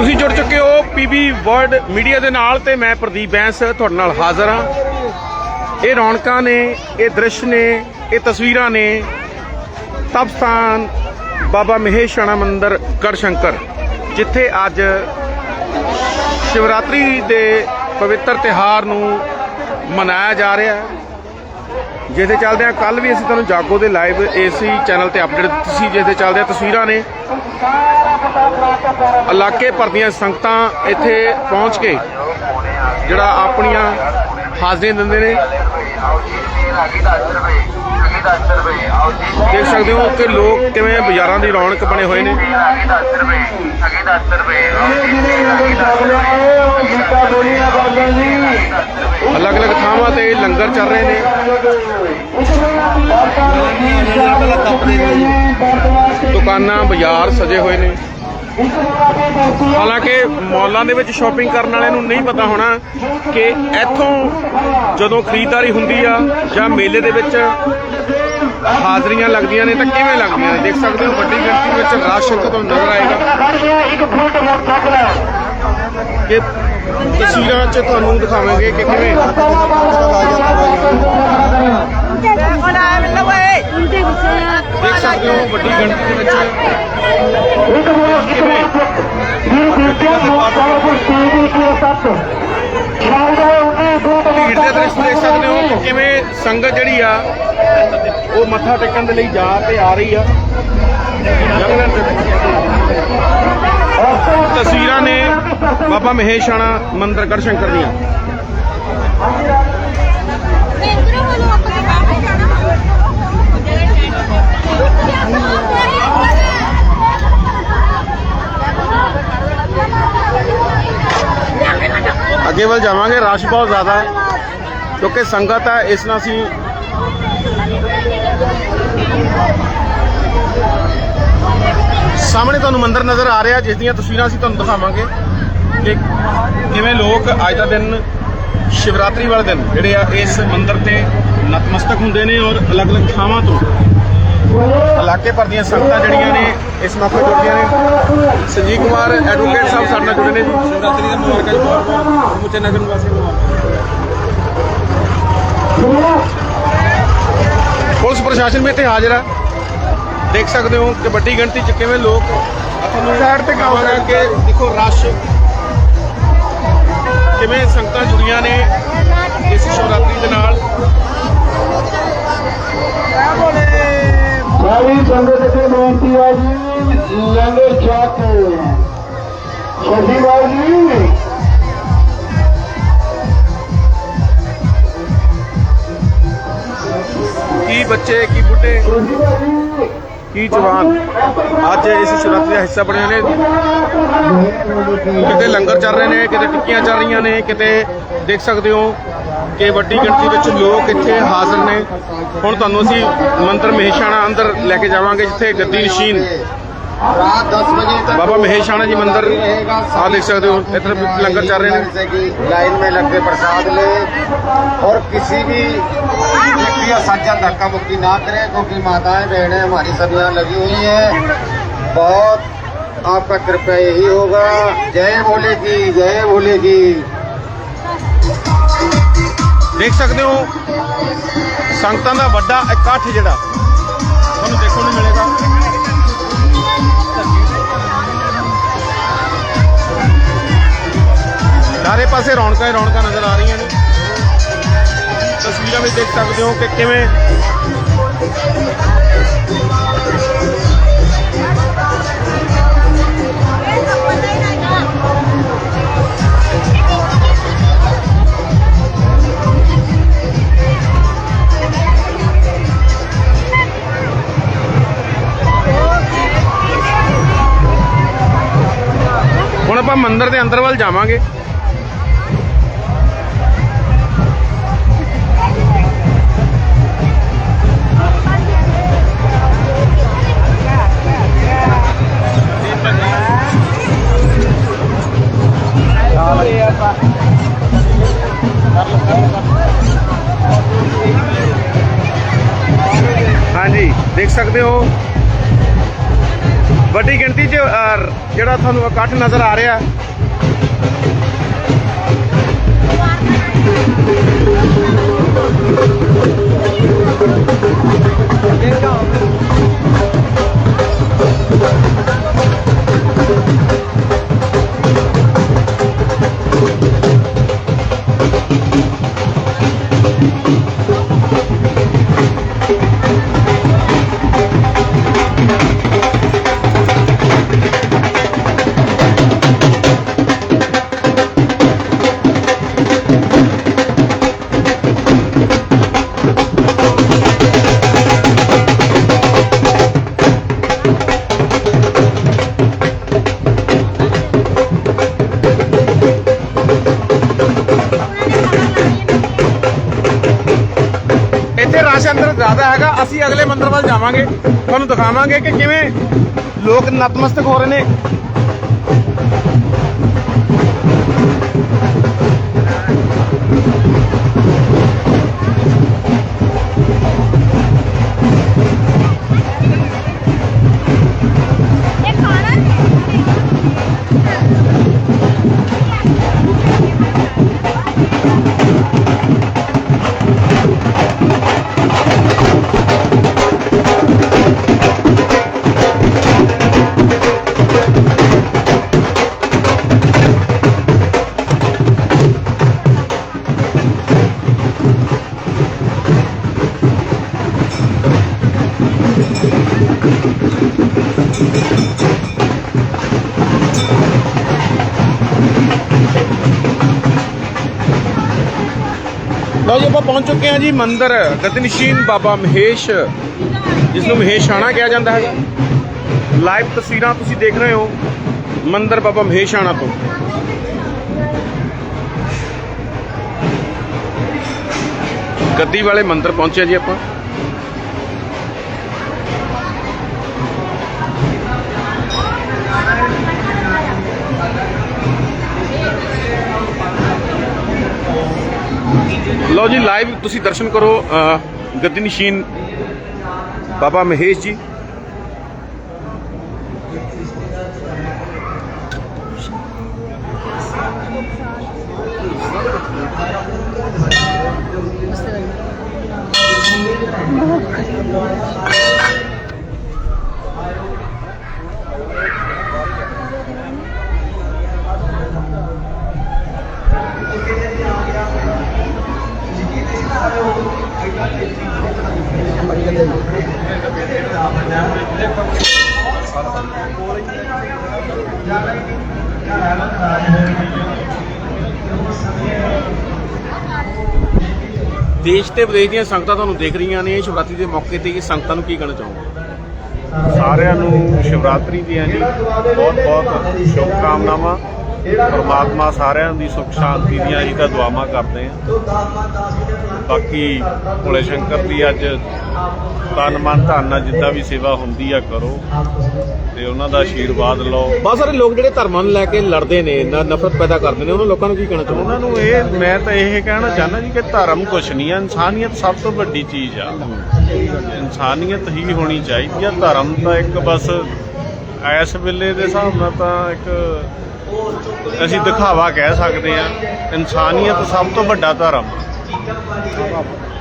ਤੁਸੀਂ ਜੁੜ ਚੁੱਕੇ ਹੋ ਪੀਬੀ ਵਰਲਡ ਮੀਡੀਆ ਦੇ ਨਾਲ ਤੇ ਮੈਂ ਪ੍ਰਦੀਪ ਬੈਂਸ ਤੁਹਾਡੇ ਨਾਲ ਹਾਜ਼ਰ ਹਾਂ। ਇਹ ਰੌਣਕਾਂ ਨੇ, ਇਹ ਦ੍ਰਿਸ਼ ਨੇ, ਇਹ ਤਸਵੀਰਾਂ ਨੇ। ਤਪਸਥਾਨ ਬਾਬਾ ਮਹੇਸ਼ਾਣਾ ਮੰਦਿਰ ਗੜਸ਼ੰਕਰ, ਜਿੱਥੇ ਅੱਜ ਸ਼ਿਵਰਾਤਰੀ ਦੇ ਪਵਿੱਤਰ ਤਿਹਾਰ ਨੂੰ ਮਨਾਇਆ ਜਾ ਰਿਹਾ ਹੈ। ਜਿਹਦੇ ਚੱਲਦੇ ਆ ਕੱਲ ਵੀ ਅਸੀਂ ਤੁਹਾਨੂੰ ਜਾਗੋ ਦੇ ਲਾਈਵ ਏਸੀ ਚੈਨਲ ਤੇ ਅਪਡੇਟ ਦਿੱਤੀ ਸੀ, ਜਿਹਦੇ ਚੱਲਦੇ ਆ ਤਸਵੀਰਾਂ ਨੇ। ਇਲਾਕੇ ਭਰ ਦੀਆਂ ਸੰਗਤਾਂ ਇੱਥੇ ਪਹੁੰਚ ਕੇ ਜਿਹੜਾ ਆਪਣੀਆਂ ਹਾਜ਼ਰੀਆਂ ਦਿੰਦੇ ਨੇ। ਦੇਖ ਸਕਦੇ ਹੋ ਕਿ ਲੋਕ ਕਿਵੇਂ ਬਾਜ਼ਾਰਾਂ ਦੀ ਰੌਣਕ ਬਣੇ ਹੋਏ ਨੇ। ਅਲੱਗ-ਅਲੱਗ ਥਾਵਾਂ ਤੇ ਲੰਗਰ ਚੱਲ ਰਹੇ ਨੇ। ਦੁਕਾਨਾਂ ਬਾਜ਼ਾਰ ਸਜੇ ਹੋਏ ਨੇ। ਹਾਲਾਂਕਿ ਮਾਲਾਂ ਦੇ ਵਿੱਚ ਸ਼ਾਪਿੰਗ ਕਰਨ ਵਾਲਿਆਂ ਨੂੰ ਨਹੀਂ ਪਤਾ ਹੋਣਾ ਕਿ ਇੱਥੋਂ ਜਦੋਂ ਖਰੀਦਦਾਰੀ ਹੁੰਦੀ ਆ ਜਾਂ ਮੇਲੇ ਦੇ ਵਿੱਚ ਹਾਜ਼ਰੀਆਂ ਲੱਗਦੀਆਂ ਨੇ ਤਾਂ ਕਿਵੇਂ ਲੱਗਦੀਆਂ ਨੇ? ਦੇਖ ਸਕਦੇ ਹੋ ਵੱਡੀ ਗਿਣਤੀ ਵਿੱਚ ਰਸ਼ ਤੁਹਾਨੂੰ ਨਜ਼ਰ ਆਏਗਾ। ਕਿ ਤਸਵੀਰਾਂ 'ਚ ਤੁਹਾਨੂੰ ਦਿਖਾਵਾਂਗੇ ਕਿ ਕਿਵੇਂ ਦੇਖ ਸਕਦੇ ਹੋ ਵੱਡੀ ਗਿਣਤੀ ਦੇ ਵਿੱਚ ਕਿਵੇਂ ਭੀੜ ਦੇ ਦ੍ਰਿਸ਼ ਦੇਖ ਸਕਦੇ ਹੋ ਕਿ ਕਿਵੇਂ ਸੰਗਤ ਜਿਹੜੀ ਆ ਉਹ ਮੱਥਾ ਟੇਕਣ ਦੇ ਲਈ ਜਾ ਤੇ ਆ ਰਹੀ ਆ ਤਸਵੀਰਾਂ ਨੇ ਬਾਬਾ ਮਹੇਸ਼ਾਣਾ ਮੰਦਰ ਗੜਸ਼ੰਕਰ ਦੀਆਂ। ਰਸ਼ ਬਹੁਤ ਜ਼ਿਆਦਾ ਹੈ। ਕਿਉਂਕਿ ਸੰਗਤ ਹੈ, ਇਸ ਨਾਲ ਅਸੀਂ ਸਾਹਮਣੇ ਤੁਹਾਨੂੰ ਮੰਦਿਰ ਨਜ਼ਰ ਆ ਰਿਹਾ, ਜਿਸ ਦੀਆਂ ਤਸਵੀਰਾਂ ਅਸੀਂ ਤੁਹਾਨੂੰ ਦਿਖਾਵਾਂਗੇ ਕਿ ਕਿਵੇਂ ਲੋਕ ਅੱਜ ਦਾ ਦਿਨ, ਸ਼ਿਵਰਾਤਰੀ ਵਾਲੇ ਦਿਨ, ਜਿਹੜੇ ਆ ਇਸ ਮੰਦਿਰ ਤੇ ਨਤਮਸਤਕ ਹੁੰਦੇ ਨੇ ਔਰ ਅਲੱਗ-ਅਲੱਗ ਥਾਵਾਂ ਤੋਂ ਇਲਾਕੇ ਭਰ ਦੀਆਂ ਸੰਗਤਾਂ ਜਿਹੜੀਆਂ ਨੇ ਇਸ ਮੌਕੇ ਜੁੜਦੀਆਂ ਨੇ। ਸੰਜੀਵ ਕੁਮਾਰ ਐਡਵੋਕੇਟ ਸਾਹਿਬ ਸਾਡੇ ਨਾਲ ਜੁੜੇ ਨੇ ਜੀ। ਸ਼ਿਵਰਾਤਰੀ ਦੇ ਮੁਬਾਰਕਾਂ ਜੀ ਬਹੁਤ ਬਹੁਤ। ਸਮੁੱਚੇ ਨਗਰ ਨਿਵਾਸੀਆਂ ਨੂੰ ਪੁਲਿਸ ਪ੍ਰਸ਼ਾਸਨ ਵੀ ਇੱਥੇ ਹਾਜ਼ਰ ਹੈ ਦੇਖ ਸਕਦੇ ਹੋ ਕਿ ਵੱਡੀ ਗਿਣਤੀ 'ਚ ਕਿਵੇਂ ਲੋਕ ਤੁਹਾਨੂੰ ਸਾਈਡ ਤੇ ਕਹਾਂਗਾ ਕਿ ਦੇਖੋ ਰਸ਼ ਕਿਵੇਂ ਸੰਗਤਾਂ ਜੁੜੀਆਂ ਨੇ ਇਸ ਸ਼ਿਵਰਾਤਰੀ ਦੇ ਕੀ ਬੱਚੇ, ਕੀ ਬੁੱਢੇ? ਕੀ ਜਵਾਨ? ਅੱਜ ਇਸ ਸ਼ਿਵਰਾਤਰੀ ਦਾ ਹਿੱਸਾ ਬਣੇ ਨੇ। ਕਿਤੇ ਲੰਗਰ ਚੱਲ ਰਹੇ ਨੇ, ਕਿਤੇ ਟਿੱਕੀਆਂ ਚੱਲ ਰਹੀਆਂ ਨੇ, ਕਿਤੇ ਦੇਖ ਸਕਦੇ ਹੋ ਕਿ ਵੱਡੀ ਗਿਣਤੀ ਵਿੱਚ ਲੋਕ ਇੱਥੇ ਹਾਜ਼ਰ ਨੇ। ਹੁਣ ਤੁਹਾਨੂੰ ਅਸੀਂ ਮੰਦਰ ਮਹੇਸ਼ਾਣਾ ਅੰਦਰ ਲੈ ਕੇ ਜਾਵਾਂਗੇ, ਜਿੱਥੇ ਗੱਦੀ ਨਸ਼ੀਨ रात दस बजे तक बाबा महेशाना जी मंदिर रहेगा। आप देख सकते हो, इधर भी लंगर चल रहे हैं। जैसे कि लाइन में लग के प्रसाद ले और किसी भी व्यक्ति या सज्जन धक्का मुक्की ना करें क्योंकि माताएं बहनें हमारी सब यहाँ लगी हुई हैं बहुत आपका कृपया यही होगा जय भोले की जय भोले की ਦੇਖ ਸਕਦੇ ਹੋ ਸੰਗਤਾਂ ਦਾ ਵੱਡਾ ਇਕੱਠ ਜਿਹੜਾ ਤੁਹਾਨੂੰ ਦੇਖਣ ਨੂੰ ਮਿਲੇਗਾ ਸਾਰੇ ਪਾਸੇ ਰੌਣਕਾਂ ਹੀ ਰੌਣਕਾਂ ਨਜ਼ਰ ਆ ਰਹੀਆਂ ਨੇ। ਤਸਵੀਰਾਂ ਵਿੱਚ ਦੇਖ ਸਕਦੇ ਹੋ ਕਿ ਕਿਵੇਂ ਹੁਣ ਆਪਾਂ ਮੰਦਿਰ ਦੇ ਅੰਦਰ ਵੱਲ ਜਾਵਾਂਗੇ। ਹਾਂਜੀ ਦੇਖ ਸਕਦੇ ਹੋ? ਵੱਡੀ ਗਿਣਤੀ 'ਚ ਜਿਹੜਾ ਤੁਹਾਨੂੰ ਇਕੱਠ ਨਜ਼ਰ ਆ ਰਿਹਾ। ਇੱਥੇ ਜ਼ਿਆਦਾ ਹੈਗਾ, ਅਸੀਂ ਅਗਲੇ ਮੰਦਰ ਵੱਲ ਜਾਵਾਂਗੇ, ਤੁਹਾਨੂੰ ਦਿਖਾਵਾਂਗੇ ਕਿ ਕਿਵੇਂ ਲੋਕ ਨਤਮਸਤਕ ਹੋ ਰਹੇ ਨੇ। ਲਓ ਜੀ, ਆਪਾਂ ਪਹੁੰਚ ਚੁੱਕੇ ਹਾਂ ਜੀ ਮੰਦਿਰ ਗਤਨਸ਼ੀਨ ਬਾਬਾ ਮਹੇਸ਼ ਜਿਸ ਨੂੰ ਮਹੇਸ਼ਾਣਾ ਕਿਹਾ ਜਾਂਦਾ ਹੈਗਾ। ਲਾਈਵ ਤਸਵੀਰਾਂ ਤੁਸੀਂ ਦੇਖ ਰਹੇ ਹੋ ਮੰਦਿਰ ਬਾਬਾ ਮਹੇਸ਼ਾਣਾ ਤੋਂ। ਗੱਦੀ ਵਾਲੇ ਮੰਦਿਰ ਪਹੁੰਚਿਆ ਜੀ ਆਪਾਂ। ਲਓ ਜੀ ਲਾਈਵ ਤੁਸੀਂ ਦਰਸ਼ਨ ਕਰੋ ਅਹ, ਗੱਦੀ ਨਸ਼ੀਨ ਬਾਬਾ ਮਹੇਸ਼ ਜੀ। ਦੇਸ਼ ਤੇ ਵਿਦੇਸ਼ ਦੀਆਂ ਸੰਗਤਾਂ ਤੁਹਾਨੂੰ ਦੇਖ ਰਹੀਆਂ ਨੇ, ਸ਼ਿਵਰਾਤਰੀ ਦੇ ਮੌਕੇ ਤੇ ਇਹ ਸੰਗਤਾਂ ਨੂੰ ਕੀ ਕਹਿਣਾ ਚਾਹੋਗੇ? ਸਾਰਿਆਂ ਨੂੰ ਸ਼ਿਵਰਾਤਰੀ ਦੀਆਂ ਜੀ ਬਹੁਤ ਬਹੁਤ ਸ਼ੁਭਕਾਮਨਾਵਾਂ। ਪਰਮਾਤਮਾ ਸਾਰਿਆਂ ਦੀ ਸੁਖ ਸ਼ਾਂਤੀ ਦੀਆਂ ਜੀ ਤਾਂ ਦੁਆਵਾਂ ਕਰਦੇ ਆ। ਬਾਕੀ ਭੋਲੇ ਸ਼ੰਕਰ ਦੀ ਅੱਜ ਤਨ ਮਨ ਧਨ ਨਾਲ ਜਿੱਦਾਂ ਵੀ ਸੇਵਾ ਹੁੰਦੀ ਆ ਕਰੋ ਤੇ ਉਹਨਾਂ ਦਾ ਆਸ਼ੀਰਵਾਦ ਲਓ। ਬਹੁਤ ਸਾਰੇ ਲੋਕ ਜਿਹੜੇ ਧਰਮਾਂ ਨੂੰ ਲੈ ਕੇ ਲੜਦੇ ਨੇ ਨਫ਼ਰਤ ਪੈਦਾ ਕਰਦੇ ਨੇ ਉਹਨਾਂ ਲੋਕਾਂ ਨੂੰ ਕੀ ਕਹਿਣਾ ਚਾਹੋਗੇ? ਉਹਨਾਂ ਨੂੰ ਇਹ ਮੈਂ ਤਾਂ ਇਹ ਕਹਿਣਾ ਚਾਹੁੰਦਾ ਜੀ ਕਿ ਧਰਮ ਕੁਛ ਨਹੀਂ ਆ ਇਨਸਾਨੀਅਤ ਸਭ ਤੋਂ ਵੱਡੀ ਚੀਜ਼ ਆ। ਇਨਸਾਨੀਅਤ ਹੀ ਹੋਣੀ ਚਾਹੀਦੀ ਆ ਧਰਮ ਤਾਂ ਇੱਕ ਬਸ ਇਸ ਵੇਲੇ ਦੇ ਹਿਸਾਬ ਨਾਲ ਤਾਂ ਇੱਕ ਅਸੀਂ ਦਿਖਾਵਾ ਕਹਿ ਸਕਦੇ ਆ ਇਨਸਾਨੀਅਤ ਸਭ ਤੋਂ ਵੱਡਾ ਧਰਮ।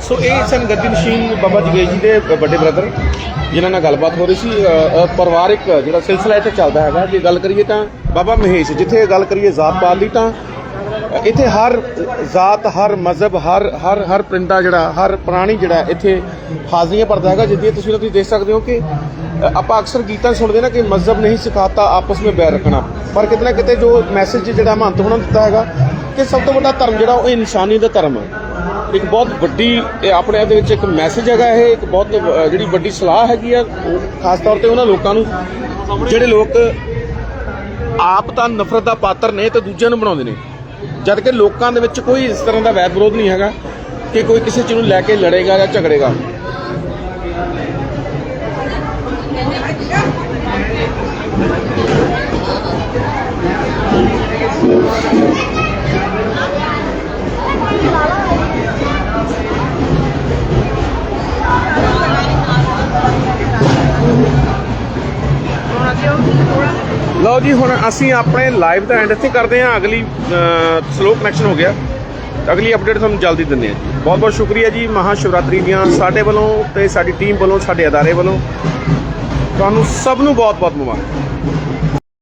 ਸੋ ਇਹ ਸਨ ਗੱਦੀ ਨਸ਼ੀਨ ਬਾਬਾ ਜਗੇਸ਼ ਜੀ ਦੇ ਵੱਡੇ ਬ੍ਰਦਰ ਜਿਨ੍ਹਾਂ ਨਾਲ ਗੱਲਬਾਤ ਹੋ ਰਹੀ ਸੀ। ਅ, ਅ, ਪਰਿਵਾਰਿਕ ਜਿਹੜਾ ਸਿਲਸਿਲਾ ਇੱਥੇ ਚੱਲਦਾ ਹੈਗਾ। ਜੇ ਗੱਲ ਕਰੀਏ ਤਾਂ ਬਾਬਾ ਮਹੇਸ਼ ਜਿੱਥੇ ਗੱਲ ਕਰੀਏ ਜ਼ਾਤ ਪਾਤ ਦੀ ਤਾਂ ਇੱਥੇ ਹਰ ਜ਼ਾਤ, ਹਰ ਮਜ਼ਹਬ, ਹਰ ਹਰ ਹਰ ਪਿੰਡਾ ਜਿਹੜਾ, ਹਰ ਪ੍ਰਾਣੀ ਜਿਹੜਾ ਇੱਥੇ ਹਾਜ਼ਰੀਆਂ ਭਰਦਾ ਹੈਗਾ, ਜਿੱਦੀ ਤੁਸੀਂ ਤੁਸੀਂ ਦੇਖ ਸਕਦੇ ਹੋ ਕਿ ਆਪਾਂ ਅਕਸਰ ਗੀਤਾਂ 'ਚ ਸੁਣਦੇ ਨਾ ਕਿ ਮਜ਼ਹਬ ਨਹੀਂ ਸਿਖਾਤਾ, ਆਪਸ ਵਿੱਚ ਬੈਰ ਰੱਖਣਾ। ਪਰ ਕਿਤੇ ਨਾ ਕਿਤੇ ਜੋ ਮੈਸੇਜ ਜਿਹੜਾ ਮਹੰਤ ਹੋਣਾ ਦਿੱਤਾ ਹੈਗਾ, ਕਿ ਸਭ ਤੋਂ ਵੱਡਾ ਧਰਮ ਜਿਹੜਾ, ਉਹ ਇਨਸਾਨੀ ਦਾ ਧਰਮ ਹੈ। ਇੱਕ ਬਹੁਤ ਵੱਡੀ ਆਪਣੇ ਆਪ ਦੇ ਵਿੱਚ ਇੱਕ ਮੈਸੇਜ ਹੈਗਾ ਇਹ, ਇੱਕ ਬਹੁਤ ਜਿਹੜੀ ਵੱਡੀ ਸਲਾਹ ਹੈਗੀ ਆ ਖਾਸ ਤੌਰ ਤੇ ਉਹਨਾਂ ਲੋਕਾਂ ਨੂੰ, ਜਿਹੜੇ ਲੋਕ ਆਪ ਤਾਂ ਨਫ਼ਰਤ ਦਾ ਪਾਤਰ ਨੇ ਤੇ ਦੂਜਿਆਂ ਨੂੰ ਬਣਾਉਂਦੇ ਨੇ। ਜਦ ਕਿ ਲੋਕਾਂ ਦੇ ਵਿੱਚ ਕੋਈ ਇਸ ਤਰ੍ਹਾਂ ਦਾ ਵੈਰ ਵਿਰੋਧ ਨਹੀਂ ਹੈਗਾ ਕਿ ਕੋਈ ਕਿਸੇ ਚੀਜ਼ ਨੂੰ ਲੈ ਕੇ ਲੜੇਗਾ ਜਾਂ ਝਗੜੇਗਾ। ਲਓ ਜੀ, ਹੁਣ ਅਸੀਂ ਆਪਣੇ ਲਾਈਵ ਦਾ ਐਂਡ ਇੱਥੇ ਕਰਦੇ ਹਾਂ। ਅਗਲੀ ਸਲੋ ਕਨੈਕਸ਼ਨ ਹੋ ਗਿਆ। ਅਗਲੀ ਅਪਡੇਟ ਤੁਹਾਨੂੰ ਜਲਦੀ ਦਿੰਦੇ ਹਾਂ ਜੀ। ਬਹੁਤ ਬਹੁਤ ਸ਼ੁਕਰੀਆ ਜੀ ਮਹਾ ਸ਼ਿਵਰਾਤਰੀ ਦੀਆਂ ਸਾਡੇ ਵੱਲੋਂ ਤੇ ਸਾਡੀ ਟੀਮ ਵੱਲੋਂ, ਸਾਡੇ ਅਦਾਰੇ ਵੱਲੋਂ। ਤੁਹਾਨੂੰ ਸਭ ਨੂੰ ਬਹੁਤ ਬਹੁਤ ਮੁਬਾਰਕ।